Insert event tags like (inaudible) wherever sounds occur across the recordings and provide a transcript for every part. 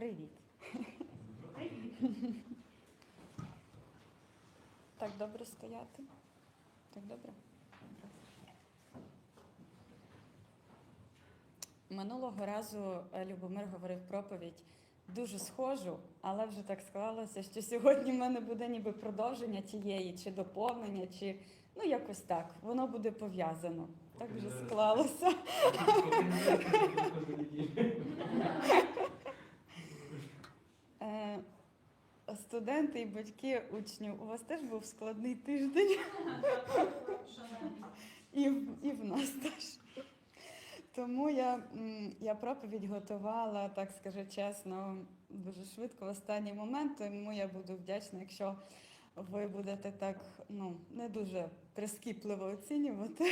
Привіт. Так добре стояти? Так добре? Минулого разу Любомир говорив проповідь дуже схожу, але вже так склалося, що сьогодні в мене буде ніби продовження тієї, чи доповнення, чи ну якось так. Воно буде пов'язано. Так вже склалося. Е, Студенти і батьки учнів, у вас теж був складний тиждень, і, в- і в нас теж. Тому я, я проповідь готувала, так скажу чесно, дуже швидко в останній момент, тому я буду вдячна, якщо ви будете так ну, не дуже прискіпливо оцінювати.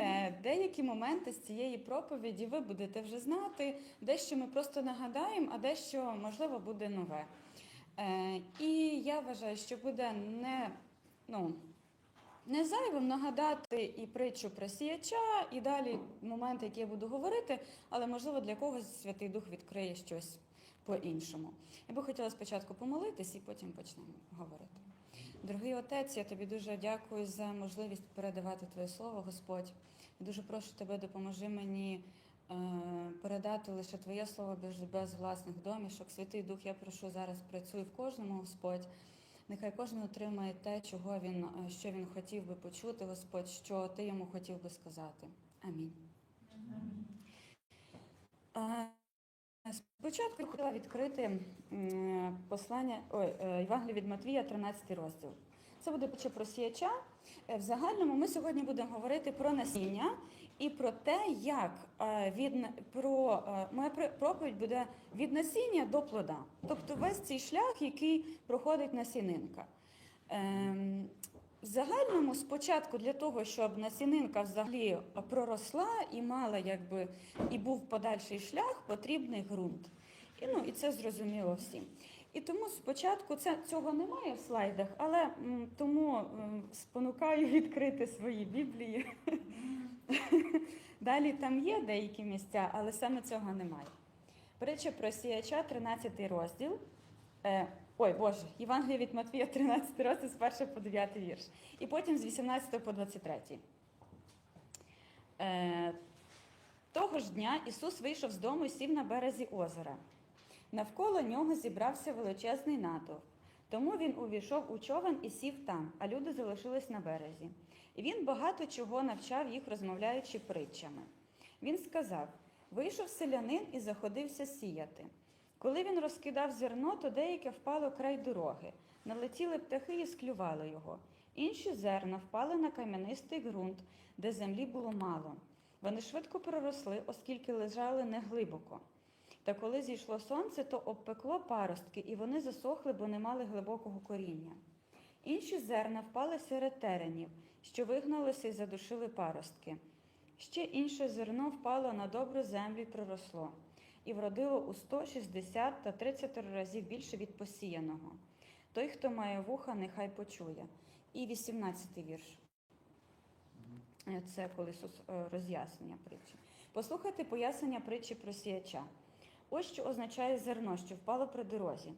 Е, Деякі моменти з цієї проповіді ви будете вже знати, дещо ми просто нагадаємо, а дещо, можливо, буде нове. Е, І я вважаю, що буде не, ну, не зайвим нагадати і притчу про сіяча, і далі моменти, які я буду говорити, але можливо для когось Святий Дух відкриє щось по-іншому. Я би хотіла спочатку помолитись і потім почнемо говорити. Дорогий отець, я тобі дуже дякую за можливість передавати Твоє слово, Господь. Я дуже прошу тебе, допоможи мені е, передати лише Твоє слово без, без власних домішок. Святий Дух, я прошу зараз працюй в кожному, Господь. Нехай кожен отримає те, чого він, е, що він хотів би почути, Господь, що ти йому хотів би сказати. Амінь. Е, Спочатку хотіла відкрити послання ой, е, від Матвія, 13 розділ. Це буде про сіяча. Е, В загальному ми сьогодні будемо говорити про насіння і про те, як е, від про моя проповідь буде від насіння до плода. Тобто весь цей шлях, який проходить насінинка. В загальному спочатку для того, щоб насінинка взагалі проросла і мала якби і був подальший шлях, потрібний ґрунт. І, ну, і це зрозуміло всім. І тому спочатку це цього немає в слайдах, але м, тому м, спонукаю відкрити свої біблії. (laughs) Далі там є деякі місця, але саме цього немає. Притча про сіяча, 13 розділ. Ой, Боже, Євангелія від Матвія, 13 розділ з 1 по 9 вірш. І потім з 18 по 23. Е, того ж дня Ісус вийшов з дому і сів на березі озера. Навколо нього зібрався величезний натовп. Тому він увійшов у човен і сів там, а люди залишились на березі. І він багато чого навчав їх, розмовляючи притчами. Він сказав: вийшов селянин і заходився сіяти. Коли він розкидав зерно, то деяке впало край дороги. Налетіли птахи і склювали його. Інші зерна впали на кам'янистий ґрунт, де землі було мало. Вони швидко проросли, оскільки лежали неглибоко. Та коли зійшло сонце, то обпекло паростки, і вони засохли, бо не мали глибокого коріння. Інші зерна впали серед теренів, що вигналися і задушили паростки. Ще інше зерно впало на добру землю і проросло, і вродило у 160 та 30 разів більше від посіяного. Той, хто має вуха, нехай почує. І 18 вірш. Е, Це коли Ісус е, роз'яснення притчі. Послухайте пояснення притчі про сіяча. Ось що означає зерно, що впало при дорозі.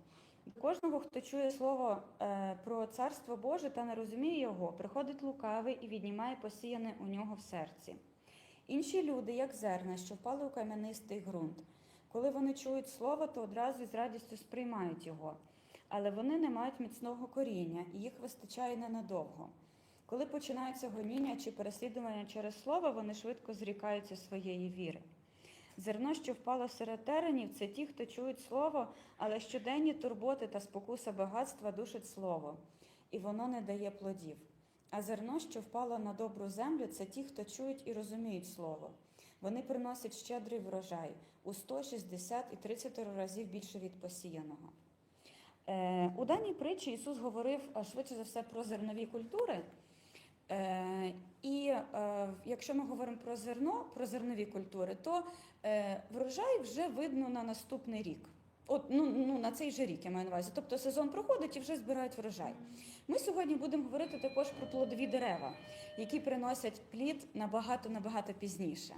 До кожного, хто чує слово е, про царство Боже та не розуміє його, приходить лукавий і віднімає посіяне у нього в серці. Інші люди, як зерна, що впали у кам'янистий ґрунт. Коли вони чують слово, то одразу з радістю сприймають його, але вони не мають міцного коріння, і їх вистачає ненадовго. Коли починаються гоніння чи переслідування через слово, вони швидко зрікаються своєї віри. Зерно, що впало серед теренів, це ті, хто чують слово, але щоденні турботи та спокуса багатства душить слово, і воно не дає плодів. А зерно, що впало на добру землю, це ті, хто чують і розуміють слово. Вони приносять щедрий врожай у 160 і 30 разів більше від посіяного. Е, у даній притчі Ісус говорив швидше за все про зернові культури. Е, і е, якщо ми говоримо про зерно, про зернові культури, то е, врожай вже видно на наступний рік. От, ну, ну, на цей же рік я маю на увазі. Тобто сезон проходить і вже збирають врожай. Ми сьогодні будемо говорити також про плодові дерева, які приносять плід набагато набагато пізніше.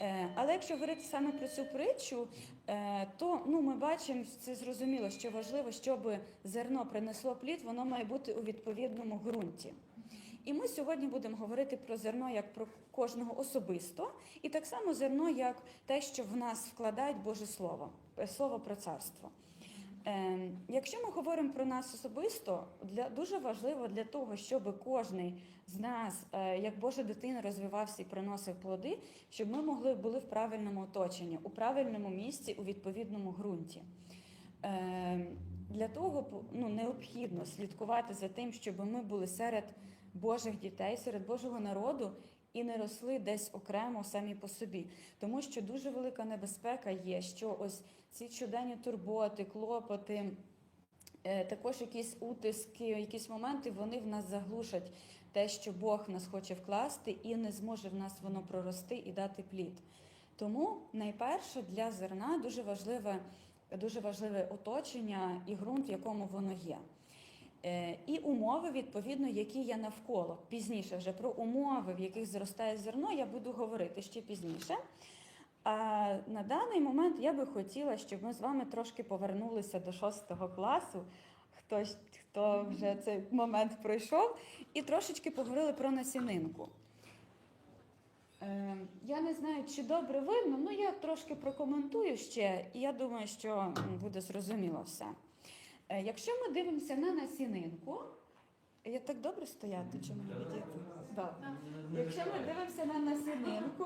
Е, Але якщо говорити саме про цю притчу, е, то ну, ми бачимо, це зрозуміло, що важливо, щоб зерно принесло плід, воно має бути у відповідному ґрунті. І ми сьогодні будемо говорити про зерно як про кожного особисто, і так само зерно як те, що в нас вкладають Боже Слово, слово про царство. Е, Якщо ми говоримо про нас особисто, для дуже важливо для того, щоб кожен з нас, е, як Божа дитина, розвивався і приносив плоди, щоб ми могли були в правильному оточенні, у правильному місці, у відповідному ґрунті. Е, Для того ну, необхідно слідкувати за тим, щоб ми були серед Божих дітей, серед Божого народу і не росли десь окремо самі по собі. Тому що дуже велика небезпека є, що ось ці щоденні турботи, клопоти, е, також якісь утиски, якісь моменти, вони в нас заглушать те, що Бог в нас хоче вкласти, і не зможе в нас воно прорости і дати плід. Тому найперше для зерна дуже важливе, дуже важливе оточення і ґрунт, в якому воно є. Е, І умови, відповідно, які є навколо. Пізніше вже про умови, в яких зростає зерно, я буду говорити ще пізніше. А на даний момент я би хотіла, щоб ми з вами трошки повернулися до шостого класу. Хтось, хто вже цей момент пройшов, і трошечки поговорили про насінинку. Е, Я не знаю, чи добре видно, але я трошки прокоментую ще, і я думаю, що буде зрозуміло все. Е, Якщо ми дивимося на насінинку, я так добре стояти, чи мені відійти? Добре. Якщо ми дивимося на насінинку,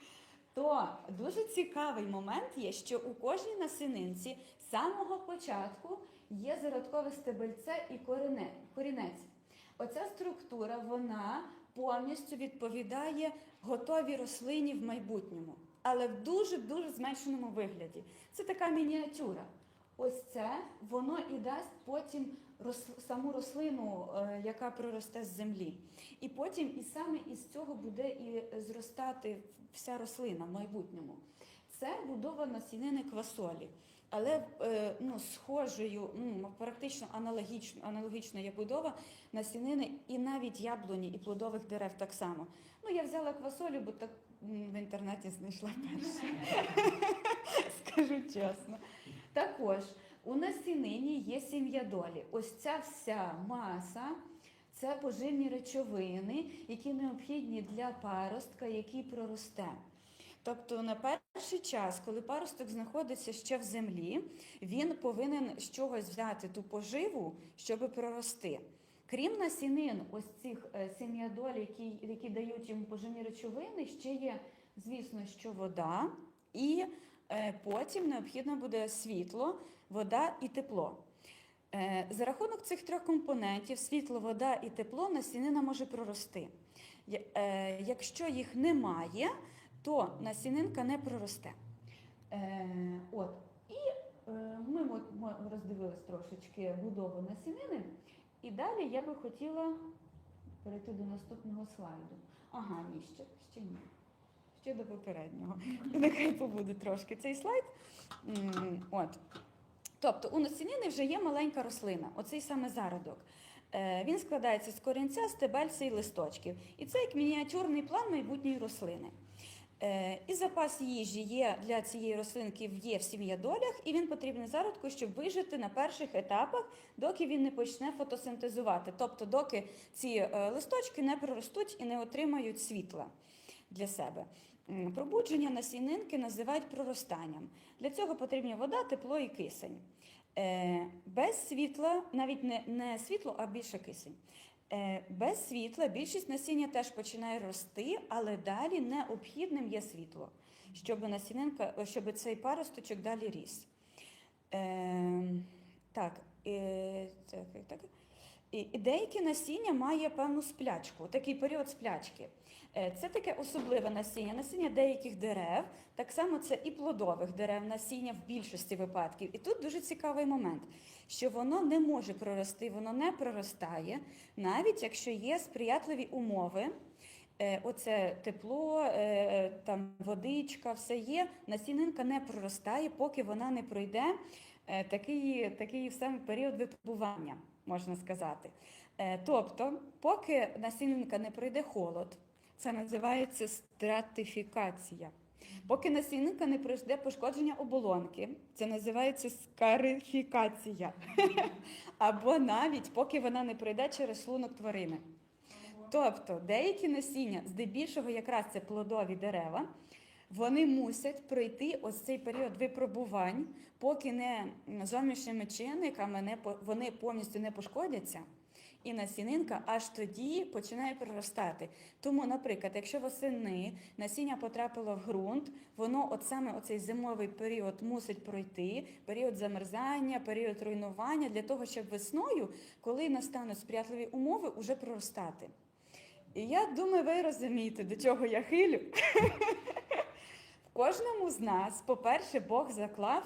(laughs) то дуже цікавий момент є, що у кожній насінинці з самого початку є зародкове стебельце і корінець. Оця структура вона повністю відповідає готовій рослині в майбутньому, але в дуже дуже зменшеному вигляді. Це така мініатюра. Ось це воно і дасть потім рос- саму рослину, е, яка проросте з землі. І потім і саме із цього буде і зростати вся рослина в майбутньому. Це будова насінини квасолі. Але е, ну, схожою, ну, практично аналогічно, аналогічна є будова насінини і навіть яблуні і плодових дерев так само. Ну, я взяла квасолю, бо так в інтернеті знайшла перше. (laughs) Скажу чесно. Також у насінині є сім'я долі. Ось ця вся маса. Це поживні речовини, які необхідні для паростка, який проросте. Тобто на перший час, коли паросток знаходиться ще в землі, він повинен з чогось взяти ту поживу, щоб прорости. Крім насінин, ось цих е, сім'ядоль, які, які дають йому поживні речовини, ще є, звісно, що вода, і потім необхідно буде світло, вода і тепло. Е, За рахунок цих трьох компонентів світло, вода і тепло насінина може прорости. Е, Якщо їх немає, то насінинка не проросте. Е, от. І е, ми, роздивились трошечки будову насінини, і далі я би хотіла перейти до наступного слайду. Ага, ні, ще, ще ні. Ще до попереднього. (laughs) Нехай побуде трошки цей слайд. От. Тобто у насінини вже є маленька рослина, оцей саме зародок. Е, Він складається з корінця, стебельця і листочків. І це як мініатюрний план майбутньої рослини. Е, І запас їжі є для цієї рослинки є в сім'ядолях, і він потрібний зародку, щоб вижити на перших етапах, доки він не почне фотосинтезувати. Тобто, доки ці е, листочки не проростуть і не отримають світла для себе. Пробудження насінинки називають проростанням. Для цього потрібні вода, тепло і кисень. Е, Без світла, навіть не, не світло, а більше кисень. Е, Без світла більшість насіння теж починає рости, але далі необхідним є світло, щоб насінинка, щоб цей паросточок далі ріс. Так, е, так, так. І деякі насіння має певну сплячку, такий період сплячки. Е, Це таке особливе насіння, насіння деяких дерев, так само це і плодових дерев, насіння в більшості випадків. І тут дуже цікавий момент, що воно не може прорости, воно не проростає, навіть якщо є сприятливі умови. Е, Оце тепло, е, там водичка, все є. Насінинка не проростає, поки вона не пройде такий, такий саме період випробування, можна сказати. Тобто, поки насінинка не пройде холод, це називається стратифікація. Поки насінника не пройде пошкодження оболонки, це називається скарифікація. (laughs) Або навіть поки вона не пройде через шлунок тварини. Тобто деякі насіння, здебільшого якраз це плодові дерева, вони мусять пройти ось цей період випробувань, поки не зовнішніми чинниками не вони повністю не пошкодяться. І насінинка аж тоді починає проростати. Тому, наприклад, якщо восени насіння потрапило в ґрунт, воно от саме оцей зимовий період мусить пройти, період замерзання, період руйнування для того, щоб весною, коли настануть сприятливі умови, уже проростати. І я думаю, ви розумієте, до чого я хилю. В кожному з нас, по-перше, Бог заклав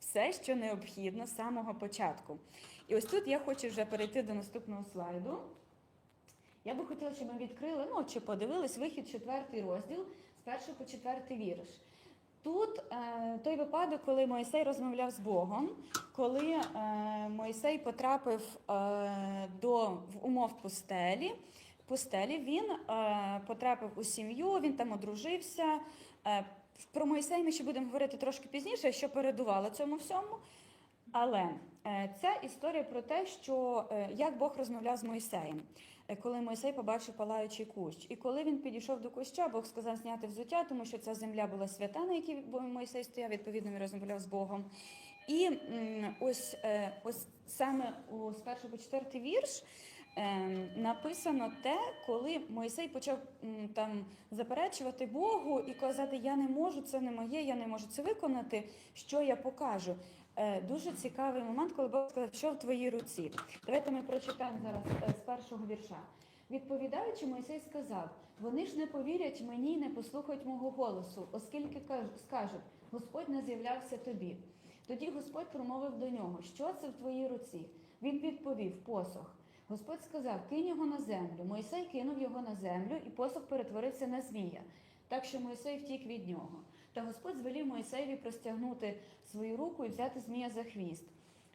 все, що необхідно з самого початку. І ось тут я хочу вже перейти до наступного слайду. Я би хотіла, щоб ми відкрили, ну чи подивились вихід четвертий розділ з першого по четвертий вірш. Тут е, той випадок, коли Мойсей розмовляв з Богом, коли е, Мойсей потрапив е, до в умов пустелі, пустелі він е, потрапив у сім'ю, він там одружився. Е, про Мойсей ми ще будемо говорити трошки пізніше, що передувало цьому всьому. Але е, ця історія про те, що е, як Бог розмовляв з Мойсеєм, Е, коли Мойсей побачив палаючий кущ. І коли він підійшов до куща, Бог сказав зняти взуття, тому що ця земля була свята, на якій Мойсей стояв, відповідно він розмовляв з Богом. І ось, е, ось саме з першого по четвертий вірш написано те, коли Мойсей почав там заперечувати Богу і казати, я не можу, це не моє, я не можу це виконати, що я покажу. Е, Дуже цікавий момент, коли Бог сказав, що в твоїй руці. Давайте ми прочитаємо зараз е, з першого вірша. Відповідаючи, Мойсей сказав: вони ж не повірять мені і не послухають мого голосу, оскільки скажуть, Господь не з'являвся тобі. Тоді Господь промовив до нього, що це в твоїй руці. Він відповів посох. Господь сказав: кинь його на землю. Мойсей кинув його на землю, і посох перетворився на змія. Так що Мойсей втік від нього. Та Господь звелів Мойсеєві простягнути свою руку і взяти змія за хвіст.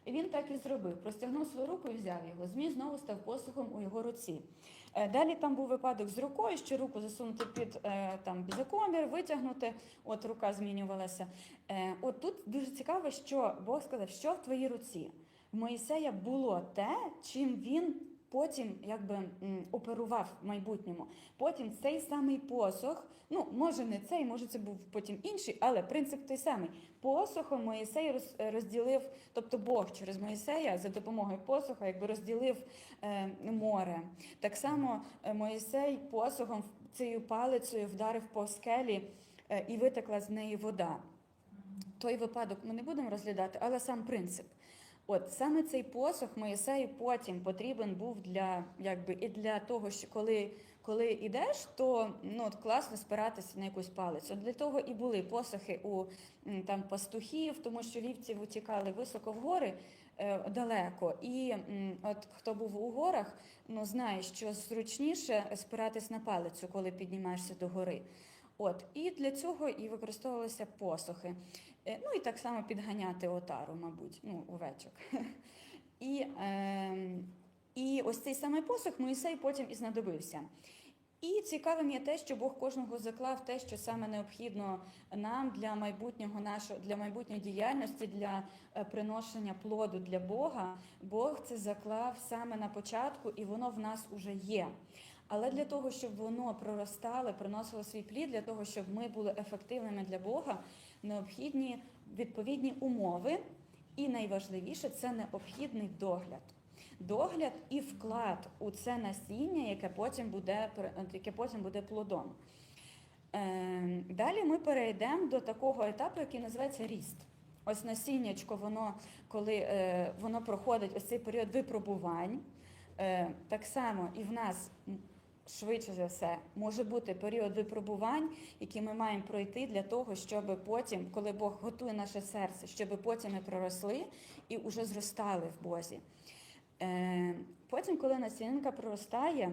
І він так і зробив. Простягнув свою руку і взяв його. Змій знову став посохом у його руці. Е, Далі там був випадок з рукою, що руку засунути під е, там за комір, витягнути. От рука змінювалася. Е, От тут дуже цікаво, що Бог сказав, що в твоїй руці. В Моїсея було те, чим він потім якби оперував в майбутньому. Потім цей самий посох, ну може не цей, може це був потім інший, але принцип той самий. Посохом Моїсей розділив, тобто Бог через Моїсея за допомогою посоха якби розділив е, море. Так само е, Моїсей посохом цією палицею вдарив по скелі е, і витекла з неї вода. Той випадок ми не будемо розглядати, але сам принцип. От саме цей посох Моїсею потім потрібен був для якби і для того, що коли, коли йдеш, то ну от класно спиратися на якусь палицю. Для того і були посохи у там пастухів, тому що вівці утікали високо в гори е, далеко. І м, от хто був у горах, ну знає, що зручніше спиратись на палицю, коли піднімаєшся до гори. От і для цього і використовувалися посохи. Е, Ну і так само підганяти отару, мабуть, ну, овечок. (laughs) І, е, і ось цей самий посох Моїсей потім і знадобився. І цікавим є те, що Бог кожного заклав те, що саме необхідно нам для майбутнього нашого для майбутньої діяльності, для е, приношення плоду для Бога. Бог це заклав саме на початку, і воно в нас уже є. Але для того, щоб воно проростало, приносило свій плід, для того, щоб ми були ефективними для Бога, необхідні відповідні умови, і найважливіше це необхідний догляд. Догляд і вклад у це насіння, яке потім буде, яке потім буде плодом. Е, Далі ми перейдемо до такого етапу, який називається ріст. Ось насіннячко, воно коли е, воно проходить ось цей період випробувань. Е, так само і в нас швидше за все може бути період випробувань, які ми маємо пройти для того, щоб потім, коли Бог готує наше серце, щоб потім ми проросли і вже зростали в Бозі. Е, потім, коли насінинка проростає,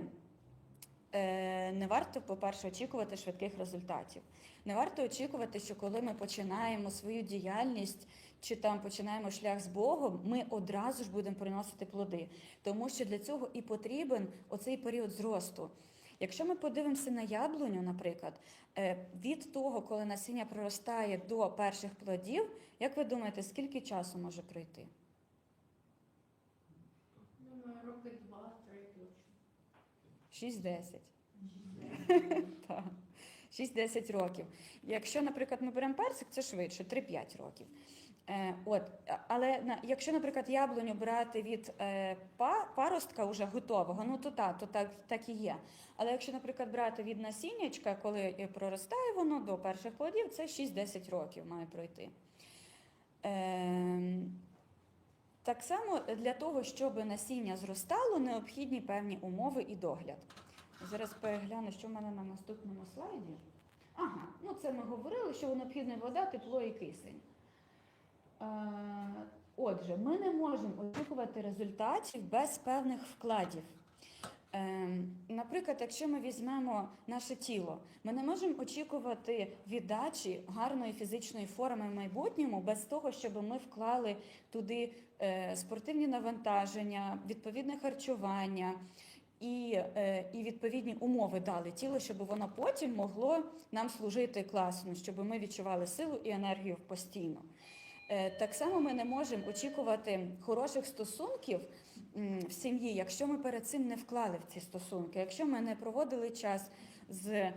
е, не варто, по-перше, очікувати швидких результатів. Не варто очікувати, що коли ми починаємо свою діяльність чи там починаємо шлях з Богом, ми одразу ж будемо приносити плоди. Тому що для цього і потрібен оцей період зросту. Якщо ми подивимося на яблуню, наприклад, е, від того, коли насіння проростає до перших плодів, як ви думаєте, скільки часу може пройти? Думаю, роки два-три точно. 6-10. (laughs) Так. 6-10 років. Якщо, наприклад, ми беремо персик, це швидше, 3-5 років. Е, от, але якщо, наприклад, яблуню брати від е, па, паростка уже готового, ну то так, то так, так і є. Але якщо, наприклад, брати від насіннячка, коли е, проростає воно до перших плодів, це 6-10 років має пройти. Е, так само для того, щоб насіння зростало, необхідні певні умови і догляд. Зараз перегляну, що в мене на наступному слайді. Ага, ну це ми говорили, що необхідна вода, тепло і кисень. Е, Отже, ми не можемо очікувати результатів без певних вкладів. Ем, Наприклад, якщо ми візьмемо наше тіло, ми не можемо очікувати віддачі гарної фізичної форми в майбутньому без того, щоб ми вклали туди е, спортивні навантаження, відповідне харчування і, е, і відповідні умови дали тілу, щоб воно потім могло нам служити класно, щоб ми відчували силу і енергію постійно. Е, Так само ми не можемо очікувати хороших стосунків в сім'ї, якщо ми перед цим не вклали в ці стосунки, якщо ми не проводили час з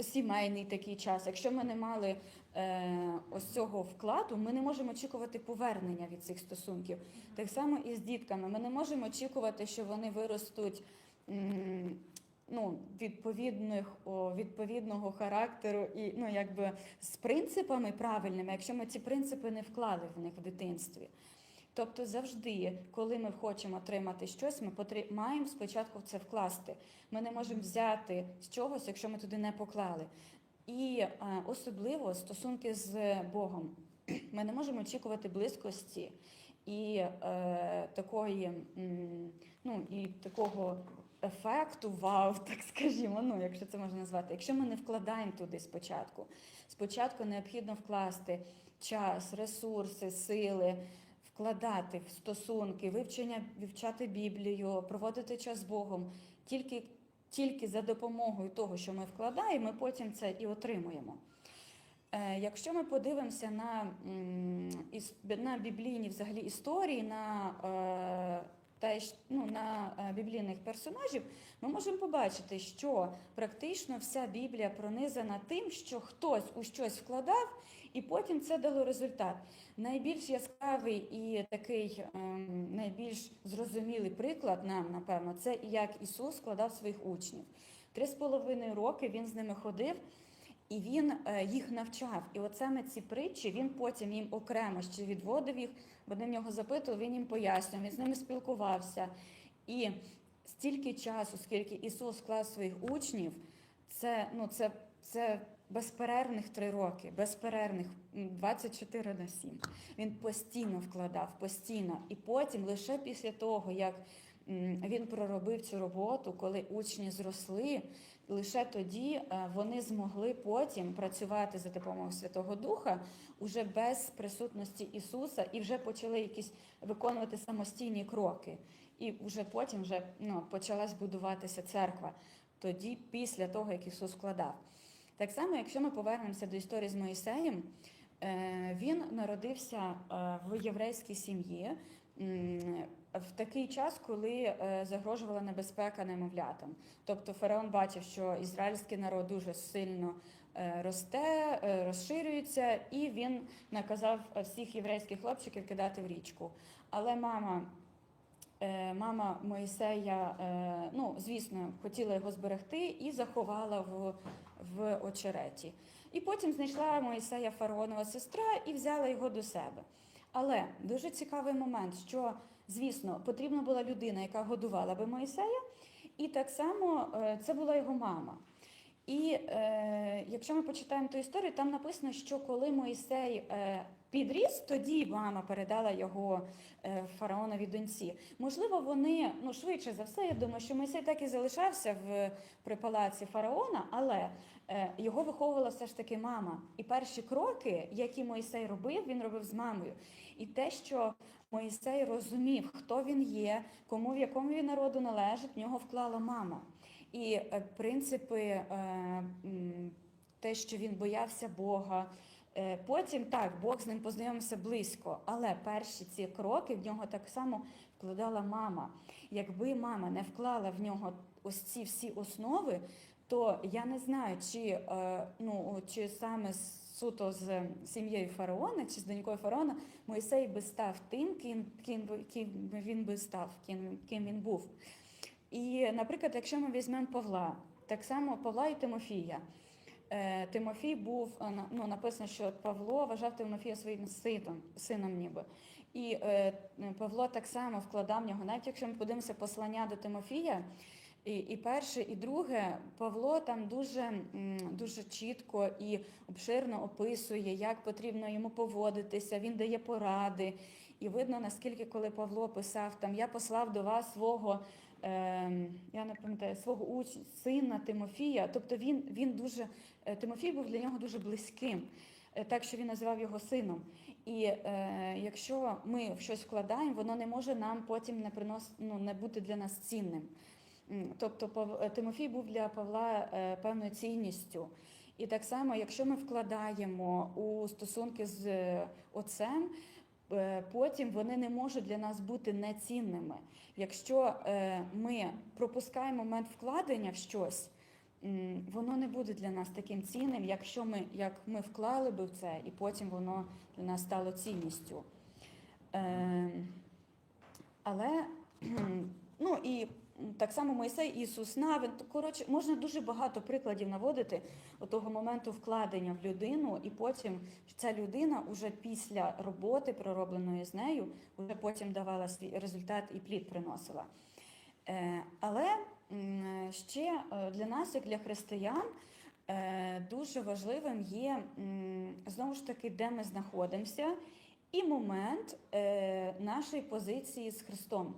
сімейний такий час, якщо ми не мали е, ось цього вкладу, ми не можемо очікувати повернення від цих стосунків. Так само і з дітками. Ми не можемо очікувати, що вони виростуть. Ну, відповідних о, відповідного характеру і ну якби з принципами правильними, якщо ми ці принципи не вклали в них в дитинстві. Тобто завжди, коли ми хочемо отримати щось, ми потр- маємо спочатку в це вкласти. Ми не можемо взяти з чогось, якщо ми туди не поклали. І е, особливо стосунки з Богом. (clears throat) Ми не можемо очікувати близькості і е, такої, ну, і такого ефекту, вау, (laughs) так скажімо, ну, якщо це можна назвати, якщо ми не вкладаємо туди спочатку. Спочатку необхідно вкласти час, ресурси, сили, вкладати в стосунки, вивчення, вивчати Біблію, проводити час з Богом. Тільки, тільки за допомогою того, що ми вкладаємо, ми потім це і отримуємо. Е, Якщо ми подивимося на, на біблійні взагалі історії, на, те, щ- ну, на е, біблійних персонажів, ми можемо побачити, що практично вся Біблія пронизана тим, що хтось у щось вкладав, і потім це дало результат. Найбільш яскравий і такий ем, найбільш зрозумілий приклад нам, напевно, це як Ісус складав своїх учнів. Три з половиною роки він з ними ходив. І він е, їх навчав. І от саме ці притчі він потім їм окремо ще відводив їх, вони в нього запитували, він їм пояснював, він з ними спілкувався. І стільки часу, скільки Ісус склав своїх учнів, це, ну, це, це безперервних три роки, безперервних м, 24 на 7. Він постійно вкладав, постійно. І потім, лише після того, як він проробив цю роботу, коли учні зросли, лише тоді е, вони змогли потім працювати за допомогою Святого Духа уже без присутності Ісуса і вже почали якісь виконувати самостійні кроки. І вже потім вже ну, почалась будуватися церква. Тоді, після того, як Ісус вкладав. Так само, якщо ми повернемося до історії з Моїсеєм, е, він народився е, в єврейській сім'ї в такий час, коли е, загрожувала небезпека немовлятам. Тобто фараон бачив, що ізраїльський народ дуже сильно е, росте, е, розширюється, і він наказав всіх єврейських хлопчиків кидати в річку. Але мама. Мама Моїсея, ну звісно, хотіла його зберегти і заховала в, в очереті. І потім знайшла Моїсея фараонова сестра і взяла його до себе. Але дуже цікавий момент, що звісно потрібна була людина, яка годувала би Моїсея, і так само е, це була його мама. І е, якщо ми почитаємо ту історію, там написано, що коли Моїсей е, підріс, тоді мама передала його е, фараонові доньці. Можливо, вони ну швидше за все, я думаю, що Мойсей так і залишався в при палаці фараона, але е, його виховувала все ж таки мама. І перші кроки, які Мойсей робив, він робив з мамою. І те, що Мойсей розумів, хто він є, кому в якому він народу належить, в нього вклала мама. І е, принципи, е, те, що він боявся Бога. Е, Потім так, Бог з ним познайомився близько, але перші ці кроки в нього так само вкладала мама. Якби мама не вклала в нього ось ці всі основи, то я не знаю, чи, ну, чи саме суто з сім'єю фараона, чи з донькою фараона Мойсей би став тим, ким, ким, ким він би став, ким, ким він був. І, наприклад, якщо ми візьмемо Павла, так само Павла і Тимофія. Е, Тимофій був е, ну, написано, що Павло вважав Тимофія своїм сином, сином ніби. І е, Павло так само вкладав в нього, навіть якщо ми подивимося послання до Тимофія, і, і перше, і друге, Павло там дуже, дуже чітко і обширно описує, як потрібно йому поводитися, він дає поради. І видно, наскільки коли Павло писав там, я послав до вас свого, е, я не пам'ятаю, свого уч... сина Тимофія. Тобто він, він дуже, е, Тимофій був для нього дуже близьким, е, так що він називав його сином. І е, якщо ми в щось вкладаємо, воно не може нам потім не принос, ну, не бути для нас цінним. Тобто е, Тимофій був для Павла е, певною цінністю. І так само, якщо ми вкладаємо у стосунки з е, отцем, потім вони не можуть для нас бути нецінними. Якщо ми пропускаємо момент вкладення в щось, воно не буде для нас таким цінним, якщо ми, як ми вклали би в це, і потім воно для нас стало цінністю. Е, але кхм, ну і так само Мойсей, Ісус Навин. Коротше, можна дуже багато прикладів наводити того моменту вкладення в людину, і потім ця людина уже після роботи, проробленої з нею, вже потім давала свій результат і плід приносила. Е, Але ще е, для нас, як для християн, е, дуже важливим є знову ж таки, де ми знаходимося, і момент нашої позиції з Христом,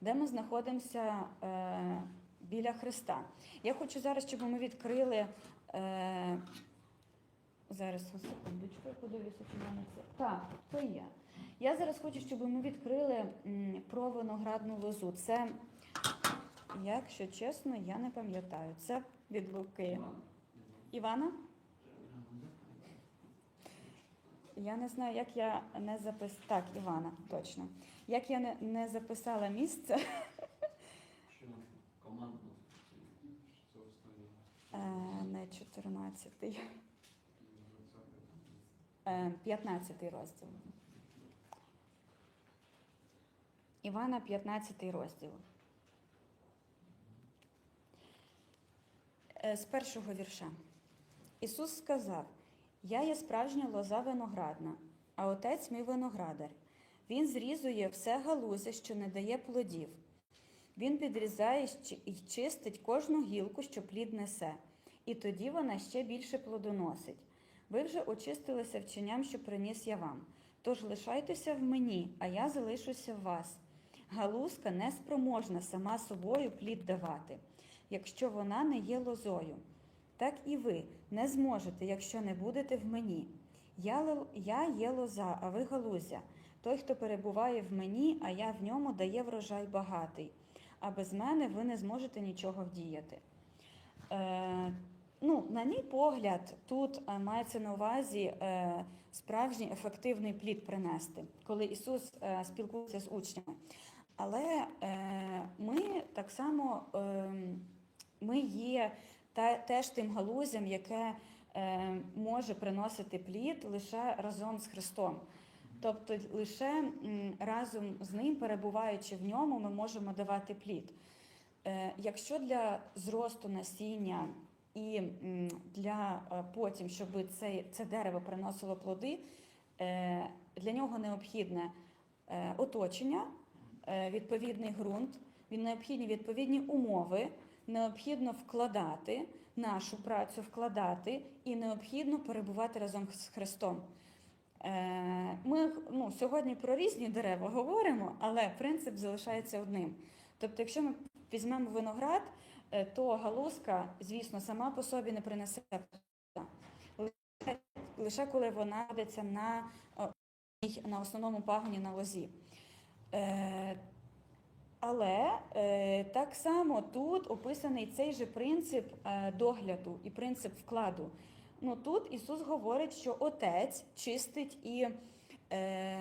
де ми знаходимося е, біля Христа. Я хочу зараз, щоб ми відкрили. Е, Зараз секундочку, я подивлюся, чи мене це. Так, то є. Я зараз хочу, щоб ми відкрили про виноградну лозу. Це, якщо чесно, я не пам'ятаю. Це від Луки. Івана? Я не знаю, як я не запис... Так, Івана, точно. Як я не, не записала місце, Що командно це останнє е, не 14-й, е, 15-й розділ. Івана, 15 розділ. Е, З першого вірша. Ісус сказав: Я є справжня лоза виноградна, а отець мій виноградар. Він зрізує все галузя, що не дає плодів. Він підрізає і чистить кожну гілку, що плід несе, і тоді вона ще більше плодоносить. Ви вже очистилися вченням, що приніс я вам. Тож лишайтеся в мені, а я залишуся в вас. Галузка неспроможна сама собою плід давати, якщо вона не є лозою. Так і ви не зможете, якщо не будете в мені. Я, є лоза, а ви галузя. Той, хто перебуває в мені, а я в ньому, дає врожай багатий. А без мене ви не зможете нічого вдіяти. Е, ну, на мій погляд, тут е, мається на увазі е, справжній ефективний плід принести, коли Ісус е, спілкується з учнями. Але е, ми так само е, ми є та, теж тим галузям, яке е, може приносити плід лише разом з Христом. Тобто лише разом з ним, перебуваючи в ньому, ми можемо давати плід. Е, Якщо для зросту насіння і для е, потім, щоб це, це дерево приносило плоди, е, для нього необхідне оточення, відповідний ґрунт, він необхідні відповідні умови, необхідно вкладати нашу працю, вкладати і необхідно перебувати разом з Христом. Е, Ми ну, сьогодні про різні дерева говоримо, але принцип залишається одним. Тобто, якщо ми візьмемо виноград, е, то галузка, звісно, сама по собі не принесе лише коли вона знаходиться на, е, на основному пагоні на лозі. Але е, так само тут описаний цей же принцип е, догляду і принцип вкладу. Ну тут Ісус говорить, що Отець чистить і, е,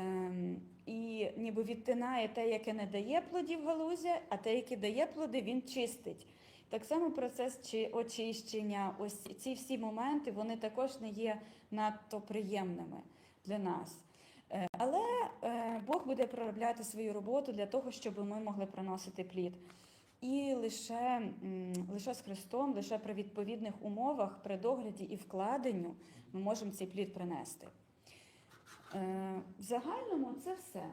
і ніби відтинає те, яке не дає плодів галузі, а те, яке дає плоди, він чистить. Так само процес чи очищення, ось ці всі моменти, вони також не є надто приємними для нас. Е, Але Бог буде проробляти свою роботу для того, щоб ми могли приносити плід. І лише, лише з Христом, лише при відповідних умовах, при догляді і вкладенню ми можемо цей плід принести. Е, В загальному це все.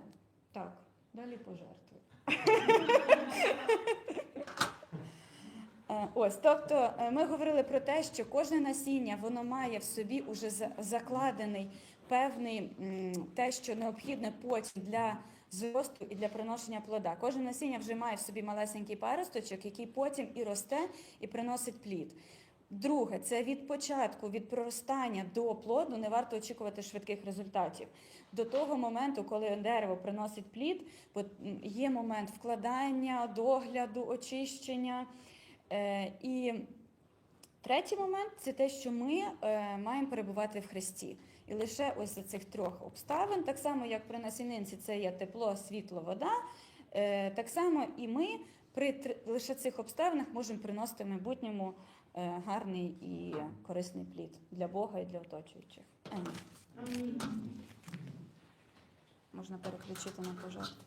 Так, далі пожертви. (laughs) Е, Ось, тобто е, ми говорили про те, що кожне насіння воно має в собі уже закладений певний те, що необхідне потім для зросту і для приношення плода. Кожне насіння вже має в собі малесенький паросточок, який потім і росте, і приносить плід. Друге, це від початку, від проростання до плоду не варто очікувати швидких результатів. До того моменту, коли дерево приносить плід, є момент вкладання, догляду, очищення. Е, І третій момент це те, що ми е, маємо перебувати в Христі. І лише ось за цих трьох обставин, так само як при насінинці це є тепло, світло, вода, е, так само і ми при лише цих обставинах можемо приносити в майбутньому гарний і корисний плід для Бога і для оточуючих. Амінь. Можна переключити на пожертву.